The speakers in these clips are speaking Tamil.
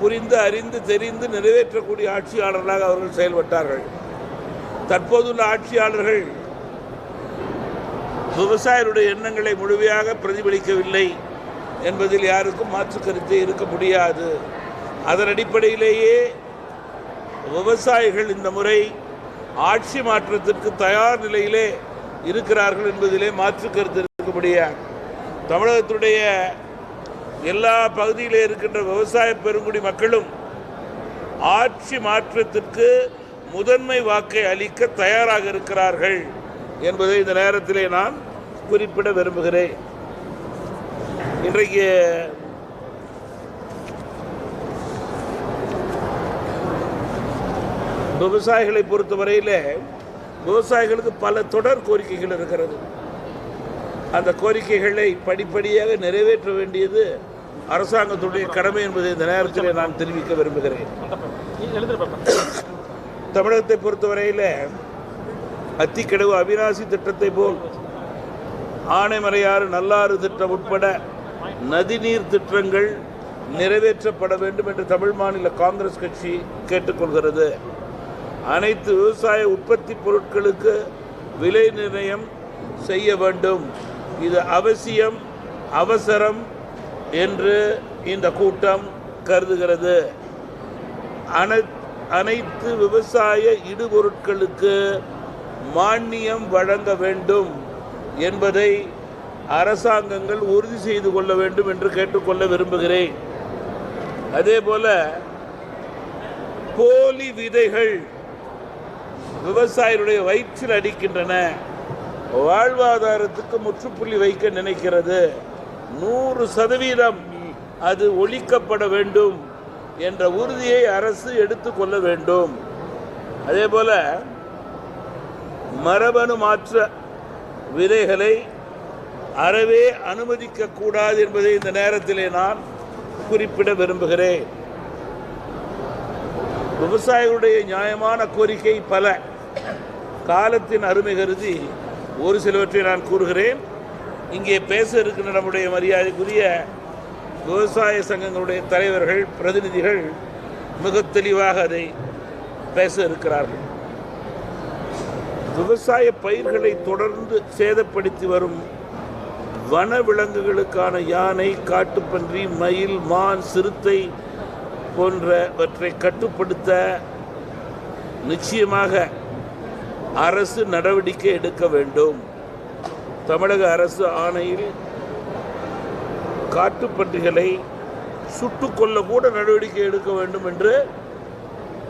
புரிந்து அறிந்து தெரிந்து நிறைவேற்றக்கூடிய ஆட்சியாளர்களாக அவர்கள் செயல்பட்டார்கள். தற்போதுள்ள ஆட்சியாளர்கள் விவசாயிகளுடைய எண்ணங்களை முழுமையாக பிரதிபலிக்கவில்லை என்பதில் யாருக்கும் மாற்று கருத்து இருக்க முடியாது. அதன் அடிப்படையிலேயே விவசாயிகள் இந்த முறை ஆட்சி மாற்றத்திற்கு தயார் நிலையிலே இருக்கிறார்கள் என்பதிலே மாற்று கருத்து இருக்க முடியாது. தமிழகத்துடைய எல்லா பகுதியிலே இருக்கின்ற விவசாய பெருங்குடி மக்களும் ஆட்சி மாற்றத்திற்கு முதன்மை வாக்கை அளிக்க தயாராக இருக்கிறார்கள் என்பதை இந்த நேரத்திலே நான் குறிப்பிட விரும்புகிறேன். இன்றைக்கு விவசாயிகளை பொறுத்தவரையில் விவசாயிகளுக்கு பல தொடர் கோரிக்கைகள் இருக்கிறது. அந்த கோரிக்கைகளை படிப்படியாக நிறைவேற்ற வேண்டியது அரசாங்கத்துடைய கடமை என்பதை இந்த நேரத்தில் நான் தெரிவிக்க விரும்புகிறேன். தமிழகத்தை பொறுத்தவரையில் அத்திக்கடவு அவிநாசி திட்டத்தை போல் ஆனைமலையாறு நல்லாறு திட்டம் உட்பட நதிநீர் திட்டங்கள் நிறைவேற்றப்பட வேண்டும் என்று தமிழ் மாநில காங்கிரஸ் கட்சி கேட்டுக்கொள்கிறது. அனைத்து விவசாய உற்பத்தி பொருட்களுக்கு விலை நிர்ணயம் செய்ய வேண்டும். இது அவசியம் அவசரம் என்று இந்த கூட்டம் கருதுகிறது. அனை அனைத்து விவசாய இடுபொருட்களுக்கு மானியம் வழங்க வேண்டும் என்பதை அரசாங்கங்கள் உறுதி செய்து கொள்ள வேண்டும் என்று கேட்டுக்கொள்ள விரும்புகிறேன். அதே போல போலி விதைகள் விவசாயிகளுடைய வயிற்றில் அடிக்கின்றன. வாழ்வாதாரத்துக்கு முற்றுப்புள்ளி வைக்க நினைக்கிறது. நூறு சதவீதம் அது ஒழிக்கப்பட வேண்டும் என்ற உறுதியை அரசு எடுத்துக்கொள்ள வேண்டும். அதே போல மரபணு மாற்ற விதைகளை அறவே அனுமதிக்க கூடாது என்பதை இந்த நேரத்திலே நான் குறிப்பிட விரும்புகிறேன். விவசாயிகளுடைய நியாயமான கோரிக்கை பல. காலத்தின் அருமை கருதி ஒரு சிலவற்றை நான் கூறுகிறேன். இங்கே பேச இருக்கின்ற நம்முடைய மரியாதைக்குரிய விவசாய சங்கங்களுடைய தலைவர்கள் பிரதிநிதிகள் மிக தெளிவாக அதை பேச இருக்கிறார்கள். விவசாய பயிர்களை தொடர்ந்து சேதப்படுத்தி வரும் வன விலங்குகளுக்கான யானை காட்டுப்பன்றி மயில் மான் சிறுத்தை போன்றவற்றை கட்டுப்படுத்த நிச்சயமாக அரசு நடவடிக்கை எடுக்க வேண்டும். தமிழக அரசு ஆணையில் காட்டுப்பன்றிகளை சுட்டுக்கொள்ள கூட நடவடிக்கை எடுக்க வேண்டும் என்று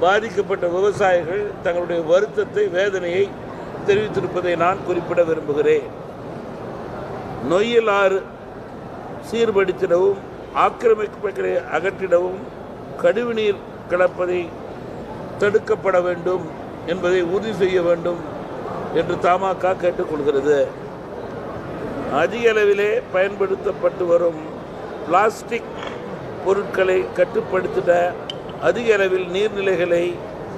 பாதிக்கப்பட்ட விவசாயிகள் தங்களுடைய வருத்தத்தை வேதனையை தெரிவித்திருப்பதை நான் குறிப்பிட விரும்புகிறேன். நொய்யல் ஆறு சீர்படுத்திடவும் ஆக்கிரமிப்புகளை அகற்றிடவும் கழிவுநீர் கலப்பதை தடுக்கப்பட வேண்டும். என்பதை உறுதி செய்ய வேண்டும் என்று தமாக கேட்டுக்கொள்கிறது. அதிக அளவிலே பயன்படுத்தப்பட்டு வரும் பிளாஸ்டிக் பொருட்களை கட்டுப்படுத்திட அதிக அளவில் நீர்நிலைகளை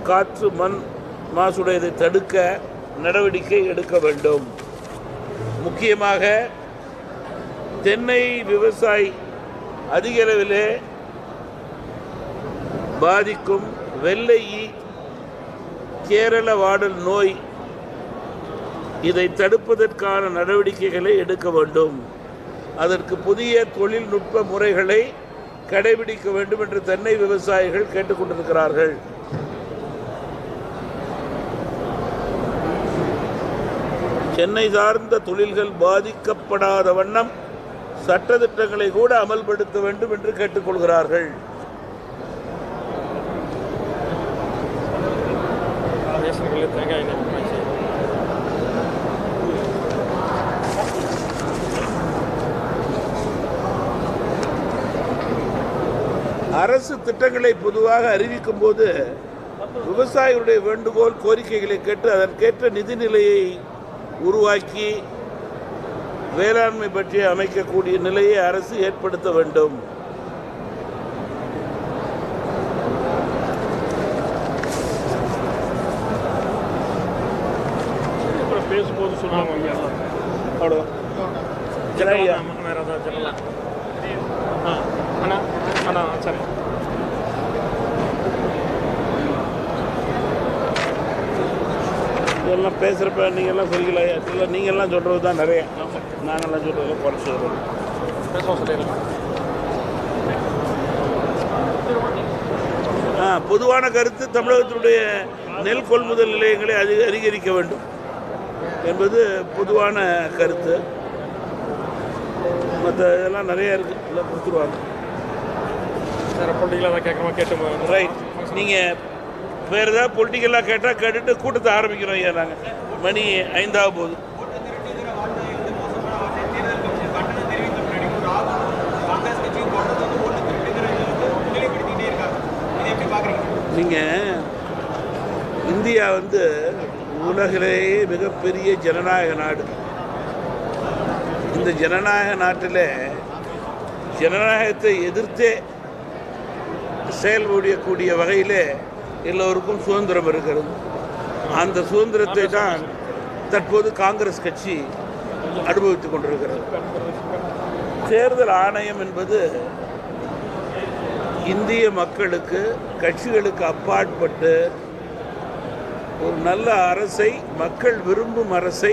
காற்று மண் மாசுடையதை தடுக்க நடவடிக்கை எடுக்க வேண்டும். முக்கியமாக தென்னை விவசாயி அதிக அளவிலே பாதிக்கும் வெள்ளை கேரள வாடல் நோய் இதை தடுப்பதற்கான நடவடிக்கைகளை எடுக்க வேண்டும். அதற்கு புதிய தொழில்நுட்ப முறைகளை கடைபிடிக்க வேண்டும் என்று தென்னை விவசாயிகள் கேட்டுக்கொண்டிருக்கிறார்கள் சென்னை சார்ந்த தொழில்கள் பாதிக்கப்படாத வண்ணம் சட்டத்திட்டங்களை கூட அமல்படுத்த வேண்டும் என்று கேட்டுக்கொள்கிறார்கள் ரேஷன்களில் தேங்காய் எண்ணெய் விற்பனை செய்யும் அரசு திட்டங்களை பொதுவாக அறிவிக்கும் போது விவசாயிகளுடைய வேண்டுகோள் கோரிக்கைகளை கேட்டு அதற்கேற்ற நிதிநிலையை உருவாக்கி வேளாண்மை பற்றி அமைக்கக்கூடிய நிலையை அரசு ஏற்படுத்த வேண்டும். பேசும்போது சொன்னாங்க ஐயா அவ்வளோதான் சரி ஐயா வேறு ஏதாவது சொல்லலாம் ஆ அண்ணா அண்ணா சரி இதெல்லாம் பேசுகிறப்ப நீங்கள்லாம் சொல்லிக்கல இல்லை நீங்கள்லாம் சொல்கிறது தான் நிறைய நாங்கள்லாம் சொல்கிறது குறைச்சி சொல்கிறோம் பேசுவோம் சொல்லிடலாம் பொதுவான கருத்து தமிழகத்தினுடைய நெல் கொள்முதல் நிலையங்களை அதிக அதிகரிக்க வேண்டும். என்பது பொதுவான கருத்து. மற்ற இதெல்லாம் நிறைய இருக்குது இல்லை கொடுத்துருவாங்க. பொலிட்டிக்கலாக கேட்கணுமா? கேட்டு ரைட் நீங்கள் வேறு ஏதாவது பொலிட்டிக்கலாக கேட்டால் கேட்டுட்டு கூட்டத்தை ஆரம்பிக்கிறோம் ஐயா நாங்கள் மணி ஐந்தாக போகுது நீங்கள் இந்தியா வந்து உலகிலேயே மிகப்பெரிய ஜனநாயக நாடு. இந்த ஜனநாயக நாட்டில் ஜனநாயகத்தை எதிர்த்தே செயல்படக்கூடிய வகையில் எல்லோருக்கும் சுதந்திரம் இருக்கிறது. அந்த சுதந்திரத்தை தான் தற்போது காங்கிரஸ் கட்சி அனுபவித்துக் கொண்டிருக்கிறது. தேர்தல் ஆணையம் என்பது இந்திய மக்களுக்கு கட்சிகளுக்கு அப்பாற்பட்டு ஒரு நல்ல அரசை மக்கள் விரும்பும் அரசை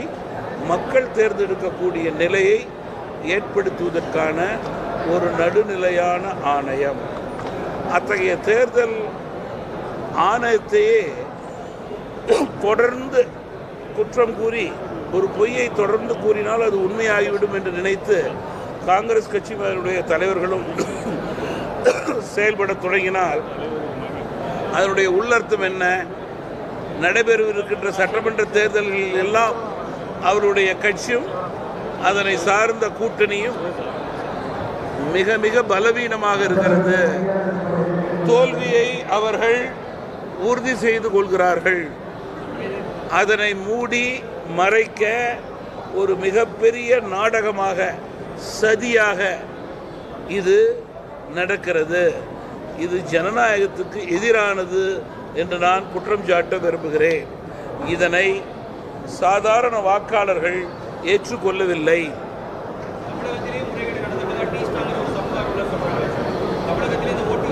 மக்கள் தேர்ந்தெடுக்கக்கூடிய நிலையை ஏற்படுத்துவதற்கான ஒரு நடுநிலையான ஆணையம். அத்தகைய தேர்தல் ஆணையத்தையே தொடர்ந்து குற்றம் கூறி ஒரு பொய்யை தொடர்ந்து கூறினால் அது உண்மையாகிவிடும் என்று நினைத்து காங்கிரஸ் கட்சியினுடைய தலைவர்களும் செயல்பட தொடங்கினால் அதனுடைய உள்ளர்த்தம் என்ன? நடைபெறவிருக்கின்ற சட்டமன்ற தேர்தல்களில் எல்லாம் அவருடைய கட்சியும் அதனை சார்ந்த கூட்டணியும் மிக மிக பலவீனமாக இருக்கிறது. தோல்வியை அவர்கள் உறுதி செய்து கொள்கிறார்கள். அதனை மூடி மறைக்க ஒரு மிகப்பெரிய நாடகமாக சதியாக இது நடக்கிறது. இது ஜனநாயகத்துக்கு எதிரானது என்று நான் குற்றம் சாட்ட விரும்புகிறேன். இதனை சாதாரண வாக்காளர்கள் ஏற்றுக்கொள்ளவில்லை. தமிழகத்திலே முறைகேடு நடந்திருக்குதா டீ ஸ்டாலின் ஒரு சமூக ஆர்வலர் சொல்றாங்க தமிழகத்திலே இந்த ஓட்டு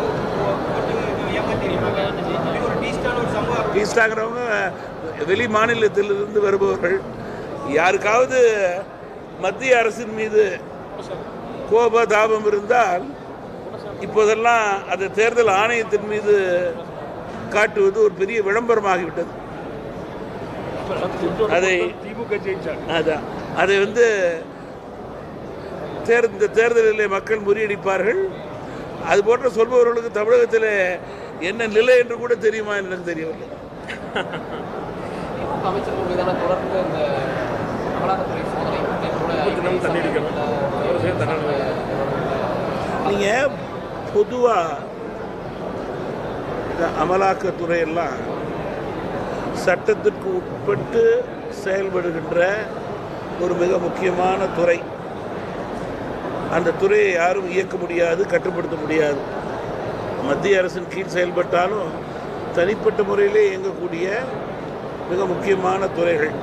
ஓட்டு ஏமாத்திருக்காங்க அப்படி ஒரு டீ ஸ்டால் ஒரு சமூக ஆர்வலர் பீஸ்டாங்கிறவங்க வெளி மாநிலத்திலிருந்து வருபவர்கள். யாருக்காவது மத்திய அரசின் மீது கோப தாபம் இருந்தால் இப்போதெல்லாம் அது தேர்தல் ஆணையத்தின் மீது காட்டுவது ஒரு பெரிய விளம்பரமாகிவிட்டது. அதை திமுக அதான். அதை வந்து தேர் இந்த தேர்தலில் மக்கள் முறியடிப்பார்கள். அது போன்ற சொல்பவர்களுக்கு தமிழகத்தில் என்ன நிலை என்று கூட தெரியுமா எனக்கு தெரியவில்லை. திமுக அமைச்சர்கள் இந்த அமலாக்கத்துறையெல்லாம் சட்டத்திற்கு உட்பட்டு செயல்படுகின்ற ஒரு மிக முக்கியமான துறை. அந்த துறையை யாரும் இயக்க முடியாது கட்டுப்படுத்த முடியாது. மத்திய அரசின் கீழ் செயல்பட்டாலும் தனிப்பட்ட முறையிலே இயங்கக்கூடிய மிக முக்கியமான துறைகள்.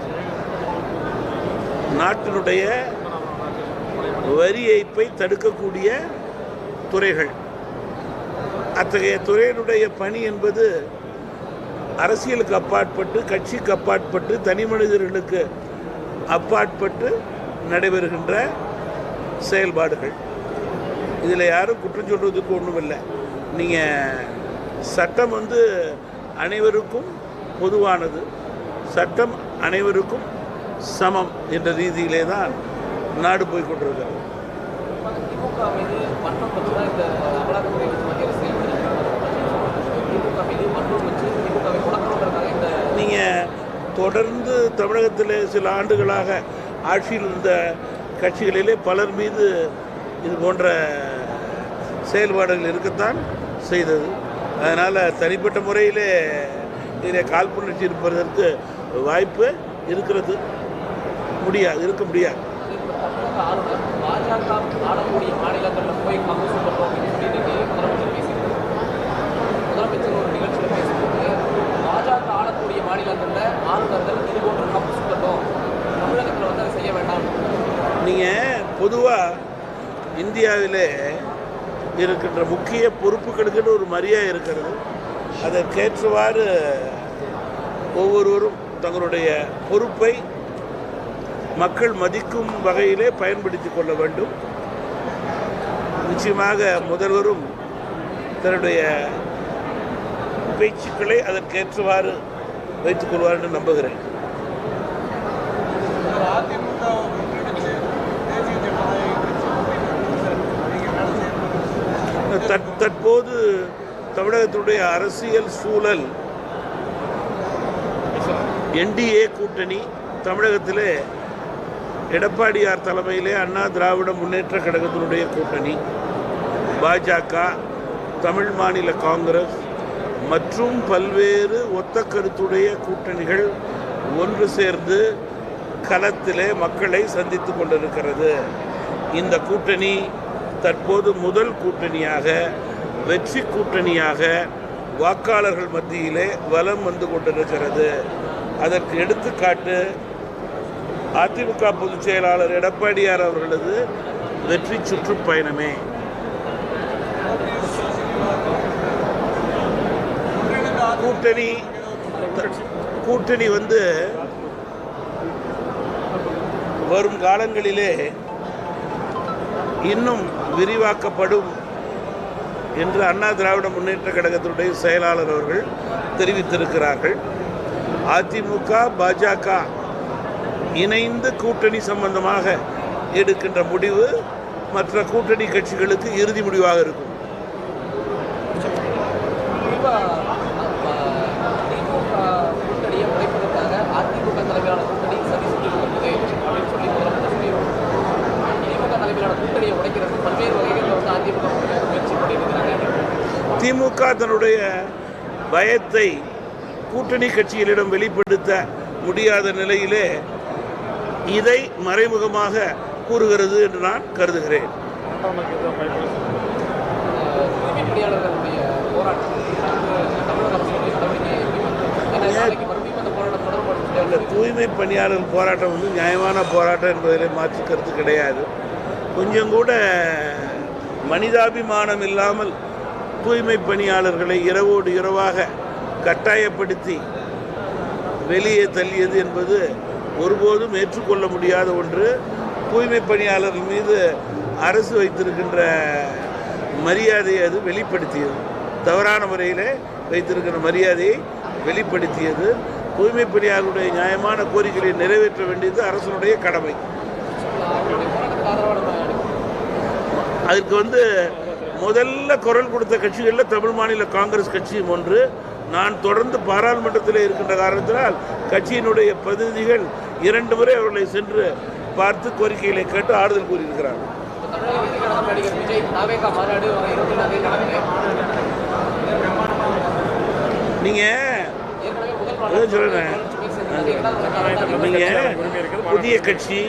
நாட்டினுடைய வரி ஏய்ப்பை தடுக்கக்கூடிய துறைகள். அத்தகைய துறையினுடைய பணி என்பது அரசியலுக்கு அப்பாற்பட்டு கட்சிக்கு அப்பாற்பட்டு தனி மனிதர்களுக்கு அப்பாற்பட்டு நடைபெறுகின்ற செயல்பாடுகள். இதில் யாரும் குற்றம் சொல்கிறதுக்கு ஒன்றும் இல்லை நீங்கள் சட்டம் வந்து அனைவருக்கும் பொதுவானது. சட்டம் அனைவருக்கும் சமம் என்ற ரீதியிலே தான் நாடு போய் கொண்டிருக்கிறது திமுக மீது மன்றம் வச்சு தான் இந்த அமலாக்கத்துறை வச்சு மத்திய அரசு செயல்படுகிறது. திமுக மீது மன்றம் வச்சு திமுகவை முடக்கணுன்றதுக்காக இந்த நீங்கள் தொடர்ந்து தமிழகத்தில் சில ஆண்டுகளாக ஆட்சியில் இருந்த கட்சிகளிலே பலர் மீது இது போன்ற செயல்பாடுகள் இருக்கத்தான் செய்தது. அதனால் தனிப்பட்ட முறையிலே இதில் காழ்ப்புணர்ச்சி இருப்பதற்கு வாய்ப்பு இருக்கிறது. முடியாது இருக்க முடியாது. பாஜக மாநிலங்களில் போய் ஆளுநர்கள் இது போன்ற தப்பு சொல்லட்டும். தமிழகத்தில் வந்து அதை செய்ய வேண்டாம். நீங்கள் பொதுவாக இந்தியாவிலே இருக்கின்ற முக்கிய பொறுப்புகளுக்குன்னு ஒரு மரியாதை இருக்கிறது. அதற்கேற்றவாறு ஒவ்வொருவரும் தங்களுடைய பொறுப்பை மக்கள் மதிக்கும் வகையிலே பயன்படுத்தி கொள்ள வேண்டும். நிச்சயமாக முதல்வரும் தன்னுடைய பேச்சுக்களை அதற்கேற்றவாறு வைத்துக் கொள்வார் என்று நம்புகிறேன். தற்போது தமிழகத்தினுடைய அரசியல் சூழல் என்டிஏ கூட்டணி தமிழகத்திலே எடப்பாடியார் தலைமையிலே அண்ணா திராவிட முன்னேற்ற கழகத்தினுடைய கூட்டணி பாஜக தமிழ் மாநில காங்கிரஸ் மற்றும் பல்வேறு ஒத்த கருத்துடைய கூட்டணிகள் ஒன்று சேர்ந்து களத்திலே மக்களை சந்தித்து கொண்டிருக்கிறது. இந்த கூட்டணி தற்போது முதல் கூட்டணியாக வெற்றி கூட்டணியாக வாக்காளர்கள் மத்தியிலே வலம் வந்து கொண்டிருக்கிறது. அதற்கு எடுத்துக்காட்டு அதிமுக பொதுச் செயலாளர் எடப்பாடியார் அவர்களது வெற்றி சுற்றுப்பயணமே. கூட்டணி கூட்டணி வந்து வரும் காலங்களிலே இன்னும் விரிவாக்கப்படும் என்று அண்ணா திராவிட முன்னேற்ற கழகத்தினுடைய செயலாளர் அவர்கள் தெரிவித்திருக்கிறார்கள். அதிமுக பாஜக இணைந்து கூட்டணி சம்பந்தமாக எடுக்கின்ற முடிவு மற்ற கூட்டணி கட்சிகளுக்கு இறுதி முடிவாக இருக்கும். பல்வேறு வகைகளில் வந்து அதிமுக முயற்சி பண்ணியிருக்கிறாங்க திமுக தன்னுடைய பயத்தை கூட்டணி கட்சிகளிடம் வெளிப்படுத்த முடியாத நிலையிலே இதை மறைமுகமாக கூறுகிறது என்று நான் கருதுகிறேன். தூய்மை பணியாளர்கள் போராட்டம் வந்து தூய்மை பணியாளர் போராட்டம் வந்து நியாயமான போராட்டம் என்பதிலே மாற்று கருத்து கிடையாது. கொஞ்சம் கூட மனிதாபிமானம் இல்லாமல் தூய்மை பணியாளர்களை இரவோடு இரவாக கட்டாயப்படுத்தி வெளியே தள்ளியது என்பது ஒருபோதும் ஏற்றுக்கொள்ள முடியாத ஒன்று. தூய்மை பணியாளர்கள் மீது அரசு வைத்திருக்கின்ற மரியாதையை அது வெளிப்படுத்தியது. தவறான முறையில் வைத்திருக்கிற மரியாதையை வெளிப்படுத்தியது. தூய்மை பணியாளர்களுடைய நியாயமான கோரிக்கைகளை நிறைவேற்ற வேண்டியது அரசனுடைய கடமை. அதுக்கு வந்து முதல்ல குரல் கொடுத்த கட்சிகளில் தமிழ் மாநில காங்கிரஸ் கட்சியும் ஒன்று நான் தொடர்ந்து பாராளுமன்றத்தில் இருக்கின்ற காரணத்தினால் கட்சியினுடைய பிரதிநிதிகள் இரண்டு முறை அவர்களை சென்று பார்த்து கோரிக்கைகளை கேட்டு ஆறுதல் கூறியிருக்கிறார்கள் நீங்கள் ஏற்கனவே சொல்றேன். நீங்கள் புதிய கட்சி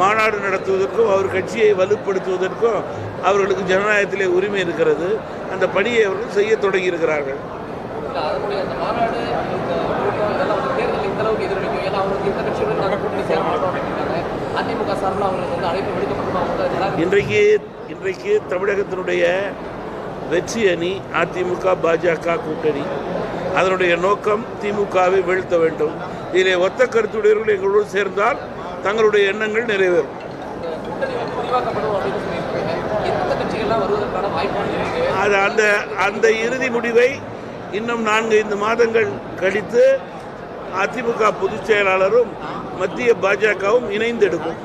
மாநாடு நடத்துவதற்கும் அவர் கட்சியை வலுப்படுத்துவதற்கும் அவர்களுக்கு ஜனநாயகத்திலே உரிமை இருக்கிறது. அந்த பணியை அவர்கள் செய்ய தொடங்கியிருக்கிறார்கள். இன்றைக்கு இன்றைக்கு தமிழகத்தினுடைய வெற்றி அணி அதிமுக பாஜக கூட்டணி. அதனுடைய நோக்கம் திமுகவை வீழ்த்த வேண்டும். இதிலே ஒத்த கருத்துடையவர்கள் எங்களோடு சேர்ந்தால் தங்களுடைய எண்ணங்கள் நிறைவேறும். அது அந்த அந்த இறுதி முடிவை இன்னும் நான்கு ஐந்து மாதங்கள் கழித்து அதிமுக பொதுச் செயலாளரும் மத்திய பாஜகவும் இணைந்து எடுக்கும்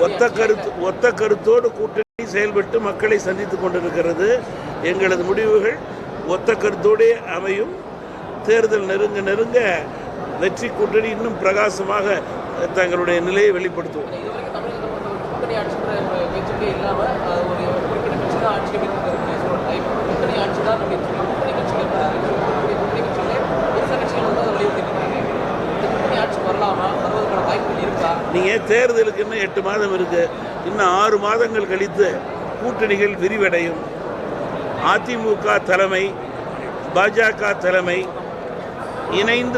ஒத்த கருத்து ஒத்த கருத்தோடு கூட்டணி செயல்பட்டு மக்களை சந்தித்துக் கொண்டிருக்கிறது. எங்களது முடிவுகள் ஒத்த கருத்தோடே அமையும். தேர்தல் நெருங்க நெருங்க வெற்றி கூட்டணி இன்னும் பிரகாசமாக தங்களுடைய நிலையை வெளிப்படுத்துவோம். இதுவரைக்கும் தான் ஆட்சி தான் இருக்கா நீங்கள் தேர்தலுக்கு இன்னும் எட்டு மாதம் இருக்கு. இன்னும் ஆறு மாதங்கள் கழித்து கூட்டணிகள் விரிவடையும். அதிமுக தலைமை பாஜக தலைமை இணைந்து